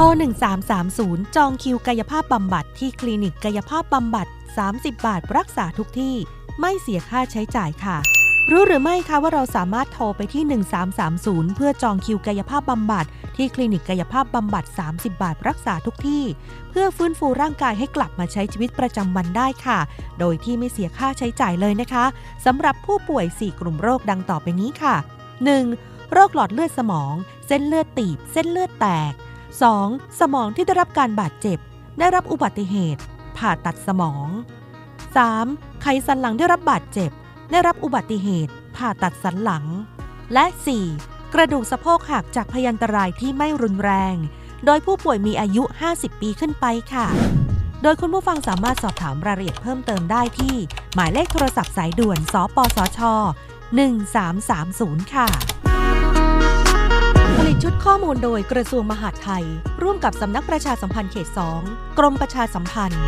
โทร 1330 จองคิวกายภาพบำบัดที่คลินิกกายภาพบำบัด 30 บาทรักษาทุกที่ ไม่เสียค่าใช้จ่ายค่ะ รู้หรือไม่คะว่าเราสามารถโทรไปที่ 1330 เพื่อจองคิวกายภาพบำบัด ที่คลินิกกายภาพบำบัด 30 บาทรักษาทุกที่ เพื่อฟื้นฟูร่างกายให้กลับมาใช้ชีวิตประจำวันได้ค่ะ โดยที่ไม่เสียค่าใช้จ่ายเลยนะคะสำหรับผู้ป่วย 4 กลุ่มโรคดังต่อไปนี้ค่ะ 1. โรคหลอดเลือดสมอง เส้นเลือดตีบ เส้นเลือดแตก 2. สมองที่ได้รับการบาดเจ็บ ได้รับอุบัติเหตุ ผ่าตัดสมอง 3. ไขสันหลังได้รับบาดเจ็บ ได้รับอุบัติเหตุ ผ่าตัดสันหลัง และ 4. กระดูกสะโพกหักจากพยันตรายที่ไม่รุนแรง โดยผู้ป่วยมีอายุ 50 ปีขึ้นไปค่ะ โดยคุณผู้ฟังสามารถสอบถามรายละเอียดเพิ่มเติมได้ที่ หมายเลขโทรศัพท์สายด่วน สปสช 1330 ค่ะ ข้อมูลโดยกระทรวงมหาดไทย ร่วมกับสำนักประชาสัมพันธ์เขต 2 กรมประชาสัมพันธ์